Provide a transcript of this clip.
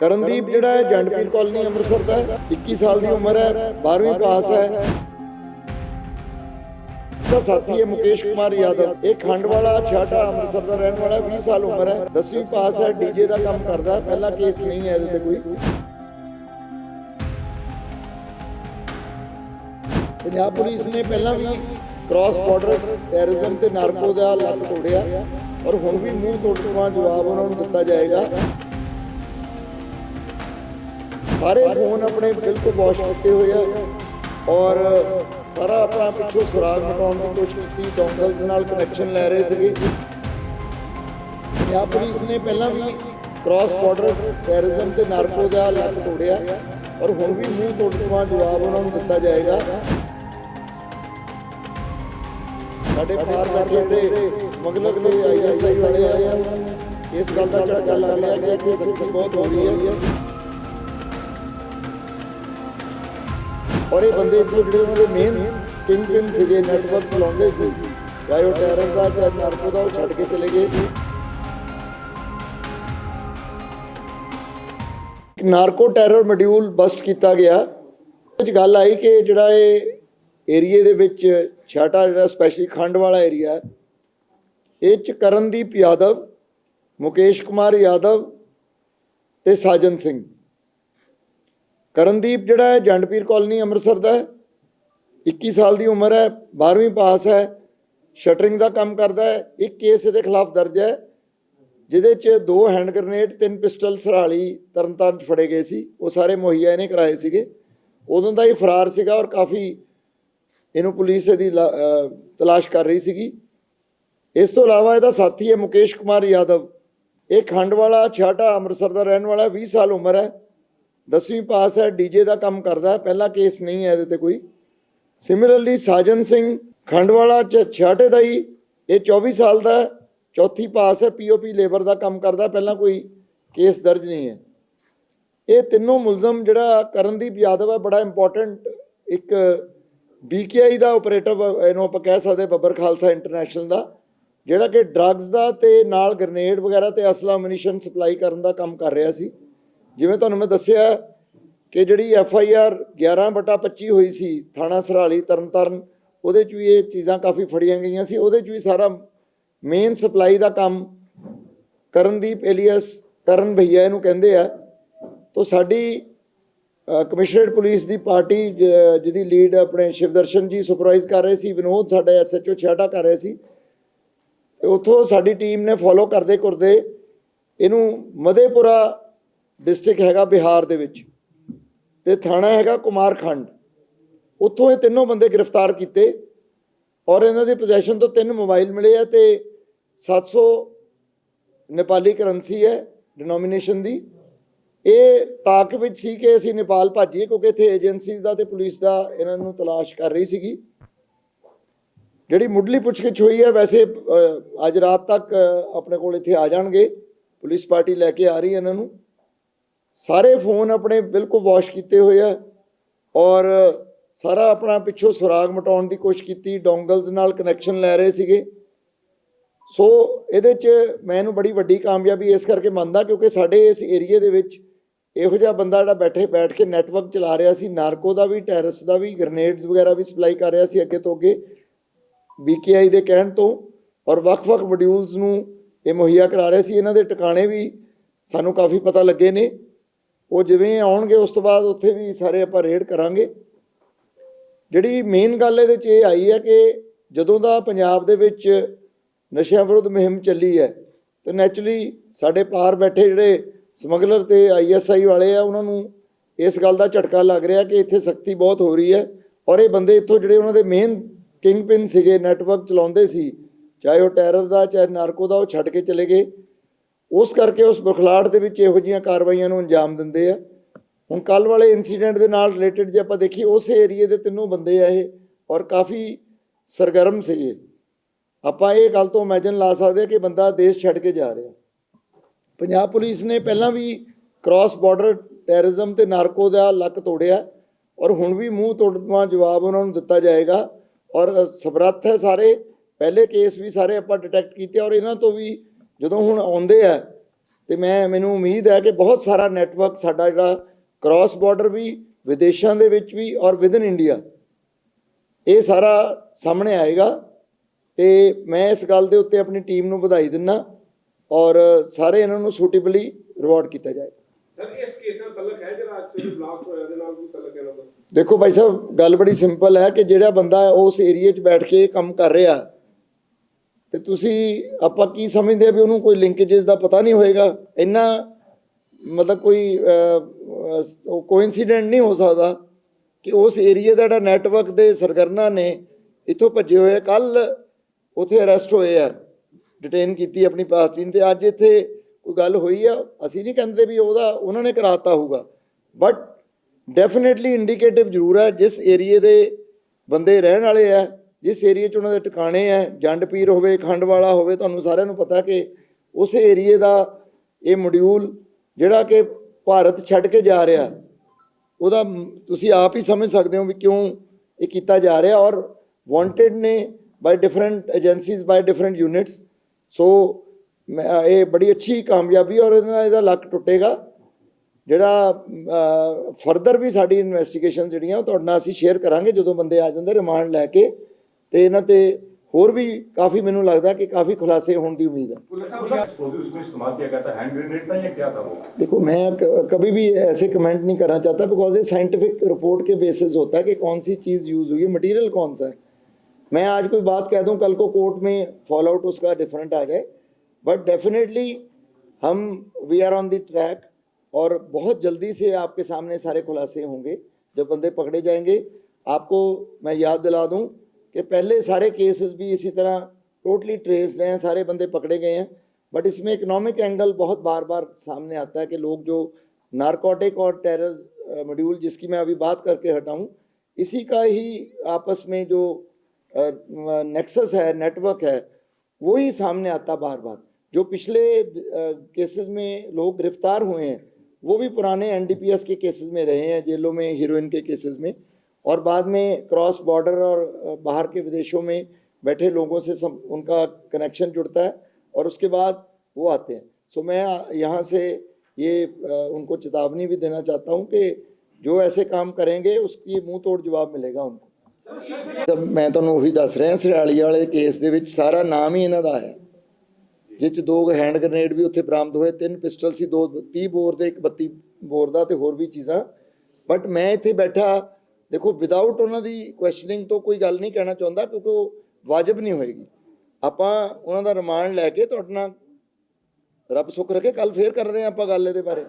ਕਰਨਦੀਪ ਜਿਹੜਾ ਹੈ, ਜੰਡਪੀਰ ਕਾਲਨੀ ਅੰਮ੍ਰਿਤਸਰ ਦਾ ਹੈ। 21 ਸਾਲ ਦੀ ਉਮਰ ਹੈ 12ਵੀਂ ਪਾਸ ਹੈ। ਦਾ ਸਾਥੀ ਹੈ ਮੁਕੇਸ਼ ਕੁਮਾਰ ਯਾਦਵ। ਇਹ ਖੰਡ ਛਾਟਾ ਅੰਮ੍ਰਿਤਸਰ ਦਾ ਰਹਿਣ ਵਾਲਾ 20 ਸਾਲ ਉਮਰ ਹੈ। 10ਵੀਂ ਪਾਸ ਹੈ ਡੀਜੇ ਦਾ ਕੰਮ ਕਰਦਾ ਪਹਿਲਾ ਕੇਸ ਨਹੀਂ ਹੈ ਇਹਦੇ ਤੇ ਕੋਈ। ਪੰਜਾਬ ਪੁਲਿਸ ਨੇ ਪਹਿਲਾਂ ਵੀ ਕ੍ਰਾਸ ਬਾਰਡਰ ਟੈਰਰਿਜ਼ਮ ਤੇ ਨਾਰਕੋ ਦਾ ਲੱਕ ਤੋੜਿਆ। ਔਰ ਹੁਣ ਵੀ ਮੂੰਹ ਤੋੜਵਾ ਜਵਾਬ ਉਹਨਾਂ ਨੂੰ ਦਿੱਤਾ ਜਾਏਗਾ। ਸਾਰੇ ਫੋਨ ਆਪਣੇ ਬਿਲਕੁਲ ਵਾਸ਼ ਕੀਤੇ ਹੋਏ ਆ ਔਰ ਸਾਰਾ ਆਪਣਾ ਪਿੱਛੋਂ ਸੁਰਾਗ ਮਟਾਉਣ ਦੀ ਕੋਸ਼ਿਸ਼ ਕੀਤੀ ਡੋਂਗਲਸ ਨਾਲ ਕਨੈਕਸ਼ਨ ਲੈ ਰਹੇ ਸੀਗੇ। ਪੰਜਾਬ ਪੁਲਿਸ ਨੇ ਪਹਿਲਾਂ ਵੀ ਕ੍ਰਾਸ ਬਾਰਡਰ ਟੈਰਰਿਜ਼ਮ ਤੇ ਨਾਰਕੋ ਦਾ ਲੱਕ ਤੋੜਿਆ ਔਰ ਹੁਣ ਵੀ ਮੂੰਹ ਤੋੜਵਾ ਜਵਾਬ ਉਹਨਾਂ ਨੂੰ ਦਿੱਤਾ ਜਾਏਗਾ। ਸਾਡੇ ਪਾਰ ਬੈਠੇ ਜਿਹੜੇ ਸਮਗਲਰ ਤੇ ਆਈਐਸਆਈ ਵਾਲੇ ਆਏ ਆ। ਇਸ ਗੱਲ ਦਾ ਝਟਕਾ ਲੱਗ ਰਿਹਾ ਕਿ ਇੱਥੇ ਸਖਤੀ ਬਹੁਤ ਹੋ ਰਹੀ ਹੈ। ਔਰ ਇਹ ਬੰਦੇ ਇੱਥੋਂ ਜਿਹੜੇ ਉਹਨਾਂ ਦੇ ਮੇਨ ਕਿੰਗ ਪਿਨ ਸੀਗੇ ਨੈਟਵਰਕ ਚਲਾਉਂਦੇ ਸੀ, ਚਾਹੇ ਉਹ ਟੈਰਰ ਦਾ ਚਾਹੇ ਨਾਰਕੋ ਦਾ, ਉਹ ਛੱਡ ਕੇ ਚਲੇ ਗਏ। ਨਾਰਕੋ ਟੈਰਰ ਮੋਡਿਊਲ ਬਸਟ ਕੀਤਾ ਗਿਆ। ਵਿੱਚ ਗੱਲ ਆਈ ਕਿ ਜਿਹੜਾ ਇਹ ਏਰੀਏ ਦੇ ਵਿੱਚ ਛਾਟਾ ਜਿਹੜਾ ਸਪੈਸ਼ਲੀ ਖੰਡ ਵਾਲਾ ਏਰੀਆ ਇਹ ਚ ਕਰਨਦੀਪ ਯਾਦਵ, ਮੁਕੇਸ਼ ਕੁਮਾਰ ਯਾਦਵ ਤੇ ਸਾਜਨ ਸਿੰਘ। ਕਰਨਦੀਪ ਜਿਹੜਾ ਹੈ ਜੰਡਪੀਰ ਕਾਲਨੀ ਅੰਮ੍ਰਿਤਸਰ ਦਾ ਹੈ। 21 ਸਾਲ ਦੀ ਉਮਰ ਹੈ 12ਵੀਂ ਪਾਸ ਹੈ ਸ਼ਟਰਿੰਗ ਦਾ ਕੰਮ ਕਰਦਾ ਹੈ। ਇੱਕ ਕੇਸ ਇਹਦੇ ਖਿਲਾਫ ਦਰਜ ਹੈ ਜਿਹਦੇ 'ਚ ਦੋ ਹੈਂਡ ਗ੍ਰਨੇਡ ਤਿੰਨ ਪਿਸਟਲ ਸਰਾਲੀ ਤਰਨਤਾਰਨ 'ਚ ਫੜੇ ਗਏ ਸੀ। ਉਹ ਸਾਰੇ ਮੁਹੱਈਆ ਇਹਨੇ ਕਰਾਏ ਸੀਗੇ। ਉਦੋਂ ਦਾ ਹੀ ਫਰਾਰ ਸੀਗਾ ਔਰ ਕਾਫੀ ਇਹਨੂੰ ਪੁਲਿਸ ਇਹਦੀ ਲਾ- ਤਲਾਸ਼ ਕਰ ਰਹੀ ਸੀਗੀ। ਇਸ ਤੋਂ ਇਲਾਵਾ ਇਹਦਾ ਸਾਥੀ ਹੈ ਮੁਕੇਸ਼ ਕੁਮਾਰ ਯਾਦਵ। ਇਹ ਖੰਡ ਵਾਲਾ ਛਾਟਾ ਅੰਮ੍ਰਿਤਸਰ ਦਾ ਰਹਿਣ ਵਾਲਾ ਹੈ, 20 ਸਾਲ ਉਮਰ ਹੈ। 10ਵੀਂ ਪਾਸ ਹੈ ਡੀਜੇ ਦਾ ਕੰਮ ਕਰਦਾ ਹੈ, ਪਹਿਲਾ ਕੇਸ ਨਹੀਂ ਹੈ ਇਹਦੇ ਤੇ ਕੋਈ। ਸਿਮਿਲਰਲੀ ਸਾਜਨ ਸਿੰਘ ਖੰਡਵਾਲਾ ਚ ਛਾਟੇ ਦਾ ਹੀ, ਇਹ 24 ਸਾਲ ਦਾ ਚੌਥੀ ਪਾਸ ਹੈ ਪੀਓਪੀ ਲੇਬਰ ਦਾ ਕੰਮ ਕਰਦਾ, ਪਹਿਲਾਂ ਕੋਈ ਕੇਸ ਦਰਜ ਨਹੀਂ ਹੈ। ਇਹ ਤਿੰਨੋਂ ਮੁਲਜ਼ਮ ਜਿਹੜਾ ਕਰਨਦੀਪ ਯਾਦਵ ਹੈ, ਬੜਾ ਇੰਪੋਰਟੈਂਟ ਇੱਕ ਬੀਕੇਆਈ ਦਾ ਆਪਰੇਟਿਵ ਇਹਨੂੰ ਆਪਾਂ ਕਹਿ ਸਕਦੇ ਬੱਬਰ ਖਾਲਸਾ ਇੰਟਰਨੈਸ਼ਨਲ ਦਾ, ਜਿਹੜਾ ਕਿ ਡਰੱਗਸ ਦਾ ਤੇ ਨਾਲ ਗ੍ਰਨੇਡ ਵਗੈਰਾ ਤੇ ਅਸਲਾ ਮਨੀਸ਼ਨ ਸਪਲਾਈ ਕਰਨ ਦਾ ਕੰਮ ਕਰ ਰਿਹਾ ਸੀ। ਜਿਵੇਂ ਤੁਹਾਨੂੰ ਮੈਂ ਦੱਸਿਆ ਕਿ ਜਿਹੜੀ ਐਫ ਆਈ ਆਰ 11 ਬਟਾ 25 ਹੋਈ ਸੀ ਥਾਣਾ ਸਰਾਲੀ, ਤਰਨਤਾਰਨ, ਉਹਦੇ 'ਚ ਵੀ ਇਹ ਚੀਜ਼ਾਂ ਕਾਫੀ ਫੜੀਆਂ ਗਈਆਂ ਸੀ। ਉਹਦੇ 'ਚ ਵੀ ਸਾਰਾ ਮੇਨ ਸਪਲਾਈ ਦਾ ਕੰਮ ਕਰਨਦੀਪ ਏਲੀਅਸ, ਕਰਨ ਭਈਆ ਇਹਨੂੰ ਕਹਿੰਦੇ ਆ। ਤੋਂ ਸਾਡੀ ਕਮਿਸ਼ਨਰੇਟ ਪੁਲਿਸ ਦੀ ਪਾਰਟੀ, ਜ- ਜਿਹਦੀ ਲੀਡ ਆਪਣੇ ਸ਼ਿਵਦਰਸ਼ਨ ਜੀ ਸੁਪਰਵਾਈਜ਼ ਕਰ ਰਹੇ ਸੀ, ਵਿਨੋਦ ਸਾਡਾ ਐਸਐਚਓ ਛਾਟਾ ਕਰ ਰਹੇ ਸੀ। ਤੇ ਉੱਥੋਂ ਸਾਡੀ ਟੀਮ ਨੇ ਫੋਲੋ ਕਰਦੇ ਕਰਦੇ ਇਹਨੂੰ ਮਦੇਪੁਰਾ ਡਿਸਟ੍ਰਿਕਟ ਹੈਗਾ ਬਿਹਾਰ ਦੇ ਵਿੱਚ। ਤੇ ਥਾਣਾ ਹੈਗਾ ਕੁਮਾਰਖੰਡ। ਉੱਥੋਂ ਇਹ ਤਿੰਨੋਂ ਬੰਦੇ ਗ੍ਰਿਫਤਾਰ ਕੀਤੇ ਔਰ ਇਹਨਾਂ ਦੀ ਪੋਜੀਸ਼ਨ ਤੋਂ ਤਿੰਨ ਮੋਬਾਈਲ ਮਿਲੇ ਆ ਤੇ 700 ਨੇਪਾਲੀ ਕਰੰਸੀ ਹੈ ਡਿਨੋਮੀਨੇਸ਼ਨ ਦੀ। ਇਹ ਤਾਕ ਵਿੱਚ ਸੀ ਕਿ ਅਸੀਂ ਨੇਪਾਲ ਭੱਜੀਏ ਕਿਉਂਕਿ ਇੱਥੇ ਏਜੰਸੀਜ਼ ਦਾ ਤੇ ਪੁਲਿਸ ਦਾ ਇਹਨਾਂ ਨੂੰ ਤਲਾਸ਼ ਕਰ ਰਹੀ ਸੀਗੀ। ਜਿਹੜੀ ਮੁੱਢਲੀ ਪੁੱਛਗਿੱਛ ਹੋਈ ਹੈ, ਵੈਸੇ ਅੱਜ ਰਾਤ ਤੱਕ ਆਪਣੇ ਕੋਲ ਇੱਥੇ ਆ ਜਾਣਗੇ। ਪੁਲਿਸ ਪਾਰਟੀ ਲੈ ਕੇ ਆ ਰਹੀ ਹੈ ਇਹਨਾਂ ਨੂੰ। ਸਾਰੇ ਫੋਨ ਆਪਣੇ ਬਿਲਕੁਲ ਵਾਸ਼ ਕੀਤੇ ਹੋਏ ਆ ਔਰ ਸਾਰਾ ਆਪਣਾ ਪਿੱਛੋਂ ਸੁਰਾਗ ਮਟਾਉਣ ਦੀ ਕੋਸ਼ਿਸ਼ ਕੀਤੀ, ਡੋਂਗਲਸ ਨਾਲ ਕਨੈਕਸ਼ਨ ਲੈ ਰਹੇ ਸੀਗੇ। ਸੋ ਇਹਦੇ 'ਚ ਮੈਂ ਇਹਨੂੰ ਬੜੀ ਵੱਡੀ ਕਾਮਯਾਬੀ ਇਸ ਕਰਕੇ ਮੰਨਦਾ ਕਿਉਂਕਿ ਸਾਡੇ ਇਸ ਏਰੀਏ ਦੇ ਵਿੱਚ ਇਹੋ ਜਿਹਾ ਬੰਦਾ ਜਿਹੜਾ ਬੈਠੇ, ਬੈਠ ਕੇ ਨੈਟਵਰਕ ਚਲਾ ਰਿਹਾ ਸੀ, ਨਾਰਕੋ ਦਾ ਵੀ, ਟੈਰਸ ਦਾ ਵੀ ਗ੍ਰਨੇਡਸ ਵਗੈਰਾ ਵੀ ਸਪਲਾਈ ਕਰ ਰਿਹਾ ਸੀ ਅੱਗੇ ਤੋਂ ਅੱਗੇ ਬੀਕੇਆਈ ਦੇ ਕਹਿਣ ਤੋਂ ਔਰ ਵੱਖ-ਵੱਖ ਮੋਡਿਊਲਸ ਨੂੰ ਇਹ ਮੁਹੱਈਆ ਕਰਾ ਰਹੇ ਸੀ। ਇਹਨਾਂ ਦੇ ਟਿਕਾਣੇ ਵੀ ਸਾਨੂੰ ਕਾਫੀ ਪਤਾ ਲੱਗੇ ਨੇ। ਉਹ ਜਿਵੇਂ ਆਉਣਗੇ, ਉਸ ਤੋਂ ਬਾਅਦ ਉੱਥੇ ਵੀ ਸਾਰੇ ਆਪਾਂ ਰੇਡ ਕਰਾਂਗੇ। ਜਿਹੜੀ ਮੇਨ ਗੱਲ ਇਹਦੇ 'ਚ ਇਹ ਆਈ ਹੈ ਕਿ ਜਦੋਂ ਦਾ ਪੰਜਾਬ ਦੇ ਵਿੱਚ ਨਸ਼ਿਆਂ ਵਿਰੁੱਧ ਮੁਹਿੰਮ ਚੱਲੀ ਹੈ, ਤੇ ਨੈਚੁਰਲੀ ਸਾਡੇ ਪਾਰ ਬੈਠੇ ਜਿਹੜੇ ਸਮਗਲਰ ਤੇ ਆਈਐਸਆਈ ਵਾਲੇ ਆ, ਉਹਨਾਂ ਨੂੰ ਇਸ ਗੱਲ ਦਾ ਝਟਕਾ ਲੱਗ ਰਿਹਾ ਕਿ ਇੱਥੇ ਸਖਤੀ ਬਹੁਤ ਹੋ ਰਹੀ ਹੈ। ਔਰ ਇਹ ਬੰਦੇ ਇੱਥੋਂ ਜਿਹੜੇ ਉਹਨਾਂ ਦੇ ਮੇਨ ਕਿੰਗ ਪਿਨ ਸੀਗੇ ਨੈਟਵਰਕ ਚਲਾਉਂਦੇ ਸੀ, ਚਾਹੇ ਉਹ ਟੈਰਰ ਦਾ, ਚਾਹੇ ਨਾਰਕੋ ਦਾ, ਉਹ ਛੱਡ ਕੇ ਚਲੇ ਗਏ। ਉਸ ਕਰਕੇ ਉਸ ਬੁਖਲਾੜ ਦੇ ਵਿੱਚ ਇਹੋ ਜਿਹੀਆਂ ਕਾਰਵਾਈਆਂ ਨੂੰ ਅੰਜਾਮ ਦਿੰਦੇ ਆ। ਹੁਣ ਕੱਲ ਵਾਲੇ ਇਨਸੀਡੈਂਟ ਦੇ ਨਾਲ ਰਿਲੇਟਡ ਜੇ ਆਪਾਂ ਦੇਖੀਏ, ਉਸੇ ਏਰੀਏ ਦੇ ਤਿੰਨੋਂ ਬੰਦੇ ਆ ਇਹ ਔਰ ਕਾਫੀ ਸਰਗਰਮ ਸੀਗੇ ਆਪਾਂ ਇਹ ਗੱਲ ਤੋਂ ਇਮੇਜਿਨ ਲਾ ਸਕਦੇ ਹਾਂ ਕਿ ਬੰਦਾ ਦੇਸ਼ ਛੱਡ ਕੇ ਜਾ ਰਿਹਾ। ਪੰਜਾਬ ਪੁਲਿਸ ਨੇ ਪਹਿਲਾਂ ਵੀ ਕ੍ਰਾਸ ਬਾਰਡਰ ਟੈਰਰਿਜ਼ਮ ਤੇ ਨਾਰਕੋ ਦਾ ਲੱਕ ਤੋੜਿਆ ਔਰ ਹੁਣ ਵੀ ਮੂੰਹ ਤੋੜਵਾ ਜਵਾਬ ਉਹਨਾਂ ਨੂੰ ਦਿੱਤਾ ਜਾਏਗਾ। ਔਰ ਸਮਰੱਥ ਹੈ ਸਾਰੇ, ਪਹਿਲੇ ਕੇਸ ਵੀ ਸਾਰੇ ਆਪਾਂ ਡਿਟੈਕਟ ਕੀਤੇ ਔਰ ਇਹਨਾਂ ਤੋਂ ਵੀ ਜਦੋਂ ਹੁਣ ਆਉਂਦੇ ਆ ਤੇ ਮੈਂ ਮੈਨੂੰ ਉਮੀਦ ਹੈ ਕਿ ਬਹੁਤ ਸਾਰਾ ਨੈਟਵਰਕ ਸਾਡਾ ਜਿਹੜਾ ਕ੍ਰਾਸ ਬਾਰਡਰ ਵੀ ਵਿਦੇਸ਼ਾਂ ਦੇ ਵਿੱਚ ਵੀ ਔਰ ਵਿਦਨ ਇੰਡੀਆ ਇਹ ਸਾਰਾ ਸਾਹਮਣੇ ਆਏਗਾ। ਤੇ ਮੈਂ ਇਸ ਗੱਲ ਦੇ ਉੱਤੇ ਆਪਣੀ ਟੀਮ ਨੂੰ ਵਧਾਈ ਦਿੰਨਾ ਔਰ ਸਾਰੇ ਇਹਨਾਂ ਨੂੰ ਸੂਟੇਬਲੀ ਰਿਵਾਰਡ ਕੀਤਾ ਜਾਏ। ਸਰ ਇਸ ਕੇਸ ਨਾਲ ਤਲਕ ਹੈ ਜਿਹੜਾ ਅੱਜ ਸਵੇਰੇ ਬਲਾਸਟ ਹੋਇਆ ਦੇ ਨਾਲ ਕੋਈ ਤਲਕ ਹੈ ਇਹਨਾਂ ਦਾ? ਦੇਖੋ ਭਾਈ ਸਾਹਿਬ ਗੱਲ ਬੜੀ ਸਿੰਪਲ ਹੈ ਕਿ ਜਿਹੜਾ ਬੰਦਾ ਉਸ ਏਰੀਏ 'ਚ ਬੈਠ ਕੇ ਕੰਮ ਕਰ ਰਿਹਾ ਤੇ ਤੁਸੀਂ ਆਪਾਂ ਕੀ ਸਮਝਦੇ ਆ ਵੀ ਉਹਨੂੰ ਕੋਈ ਲਿੰਕੇजेस ਦਾ ਪਤਾ ਨਹੀਂ ਹੋਏਗਾ? ਇੰਨਾ ਮਤਲਬ ਕੋਈ ਕੋਇਨਸੀਡੈਂਟ ਨਹੀਂ ਹੋ ਸਕਦਾ ਕਿ ਉਸ ਏਰੀਏ ਦਾ ਜਿਹੜਾ ਨੈਟਵਰਕ ਦੇ ਸਰਗਰਨਾ ਨੇ ਇੱਥੋਂ ਭੱਜੇ ਹੋਏ ਕੱਲ ਉੱਥੇ ਅਰੈਸਟ ਹੋਏ ਆ ਡਿਟੇਨ ਕੀਤੀ ਆਪਣੀ ਪਾਸਟੀਨ ਨੇ ਤੇ। ਅੱਜ ਇੱਥੇ ਕੋਈ ਗੱਲ ਹੋਈ ਆ, ਅਸੀਂ ਨਹੀਂ ਕਹਿੰਦੇ ਵੀ ਉਹਦਾ, ਉਹਨਾਂ ਨੇ ਕਰਾਤਾ ਹੋਊਗਾ। ਬਟ ਡੈਫੀਨਿਟਲੀ ਇੰਡੀਕੇਟਿਵ ਜ਼ਰੂਰ ਹੈ, ਜਿਸ ਏਰੀਏ ਦੇ ਬੰਦੇ ਰਹਿਣ ਵਾਲੇ ਆ ਜਿਸ ਏਰੀਏ 'ਚ ਉਹਨਾਂ ਦੇ ਟਿਕਾਣੇ ਹੈ ਜੰਡ ਪੀਰ ਹੋਵੇ, ਖੰਡ ਵਾਲਾ ਹੋਵੇ, ਤੁਹਾਨੂੰ ਸਾਰਿਆਂ ਨੂੰ ਪਤਾ ਕਿ ਉਸ ਏਰੀਏ ਦਾ ਇਹ ਮੋਡਿਊਲ ਜਿਹੜਾ ਕਿ ਭਾਰਤ ਛੱਡ ਕੇ ਜਾ ਰਿਹਾ, ਉਹਦਾ ਤੁਸੀਂ ਆਪ ਹੀ ਸਮਝ ਸਕਦੇ ਹੋ ਵੀ ਕਿਉਂ ਇਹ ਕੀਤਾ ਜਾ ਰਿਹਾ ਔਰ ਵਾਂਟਡ ਨੇ by different agencies by different units so ਮੈਂ- ਇਹ ਬੜੀ ਅੱਛੀ ਕਾਮਯਾਬੀ ਔਰ ਇਹਦੇ ਨਾਲ ਇਹਦਾ ਲੱਕ ਟੁੱਟੇਗਾ। ਜਿਹੜਾ ਫਰਦਰ ਵੀ ਸਾਡੀ ਇਨਵੈਸਟੀਗੇਸ਼ਨ ਜਿਹੜੀਆਂ, ਉਹ ਤੁਹਾਡੇ ਨਾਲ ਅਸੀਂ ਸ਼ੇਅਰ ਕਰਾਂਗੇ ਜਦੋਂ ਬੰਦੇ ਆ ਜਾਂਦੇ ਰਿਮਾਂਡ ਲੈ ਕੇ ਤੇ ਇਹਨਾਂ ਤੇ ਹੋਰ ਵੀ ਕਾਫੀ ਮੈਨੂੰ ਲੱਗਦਾ ਕਿ ਕਾਫੀ ਖੁਲਾਸੇ ਹੋਣ ਦੀ ਉਮੀਦ ਹੈ एक्सप्लोजिव उसमें इस्तेमाल किया गया था हैंड ग्रेनेड था या क्या था वो देखो मैं क- कभी भी ऐसे कमेंट नहीं करना चाहता बिकॉज ये साइंटिफिक रिपोर्ट के बेसिस होता है कि कौन सी चीज़ यूज़ हुई है मटेरियल कौन सा है मैं आज कोई बात कह दूं कल को कोर्ट में फॉल आउट उसका डिफरेंट आ जाए बट डेफिनेटली हम we are on the track और बहुत जल्दी से आपके सामने सारे खुलासे होंगे जब बंदे पकड़े जाएंगे आपको मैं याद दिला दूं कि पहले सारे केसेस भी इसी तरह टोटली ट्रेस्ड हैं, सारे बंदे पकड़े गए हैं। बट इसमें इकोनॉमिक एंगल बहुत बार बार सामने आता है कि लोग जो नारकोटिक और टेरर मॉड्यूल जिसकी मैं अभी बात करके हटा हूँ इसी का ही आपस में जो नेक्सस है नेटवर्क है, वो ही सामने आता बार बार जो पिछले केसेस में लोग गिरफ़्तार हुए हैं, वो भी पुराने एनडीपीएस के केसेस में रहे हैं, जेलों में हीरोइन के केसेस में। और बाद में क्रॉस बॉर्डर और अ, बाहर के विदेशों में बैठे लोगों से सम, उनका कनेक्शन जुड़ता है और उसके बाद वो आते हैं सो मैं अ, यहाँ से ये अ, उनको चेतावनी भी देना चाहता हूँ कि जो ऐसे काम करेंगे उसकी मुंह तोड़ जवाब मिलेगा उनको ਜਦ ਮੈਂ ਤੁਹਾਨੂੰ ਉਹੀ ਦੱਸ ਰਿਹਾ ਸਰਾਲੀ ਵਾਲੇ ਕੇਸ ਦੇ ਵਿੱਚ ਸਾਰਾ ਨਾਮ ਹੀ ਇਹਨਾਂ ਦਾ ਆਇਆ ਜਿਸ ਚ ਦੋ ਹੈਂਡ ਗ੍ਰਨੇਡ ਵੀ ਉੱਥੇ ਬਰਾਮਦ ਹੋਏ ਤਿੰਨ ਪਿਸਟਲ ਸੀ ਦੋ 30 ਬੋਰ ਦੇ ਇੱਕ 32 ਬੋਰ ਦਾ ਤੇ ਹੋਰ ਵੀ ਚੀਜ਼ਾਂ ਬਟ ਮੈਂ ਇੱਥੇ ਬੈਠਾ ਦੇਖੋ ਵਿਦਆਊਟ ਉਹਨਾਂ ਦੀ ਕੁਐਸਚਨਿੰਗ ਤੋਂ ਕੋਈ ਗੱਲ ਨਹੀਂ ਕਹਿਣਾ ਚਾਹੁੰਦਾ ਕਿਉਂਕਿ ਉਹ ਵਾਜਬ ਨਹੀਂ ਹੋਏਗੀ। ਆਪਾਂ ਉਹਨਾਂ ਦਾ ਰਿਮਾਂਡ ਲੈ ਕੇ ਤੁਹਾਡੇ ਨਾਲ ਰੱਬ ਸੁੱਖ ਰੱਖੇ ਕੱਲ ਫੇਰ ਕਰਦੇ ਹਾਂ ਆਪਾਂ ਗੱਲ ਇਹਦੇ ਬਾਰੇ।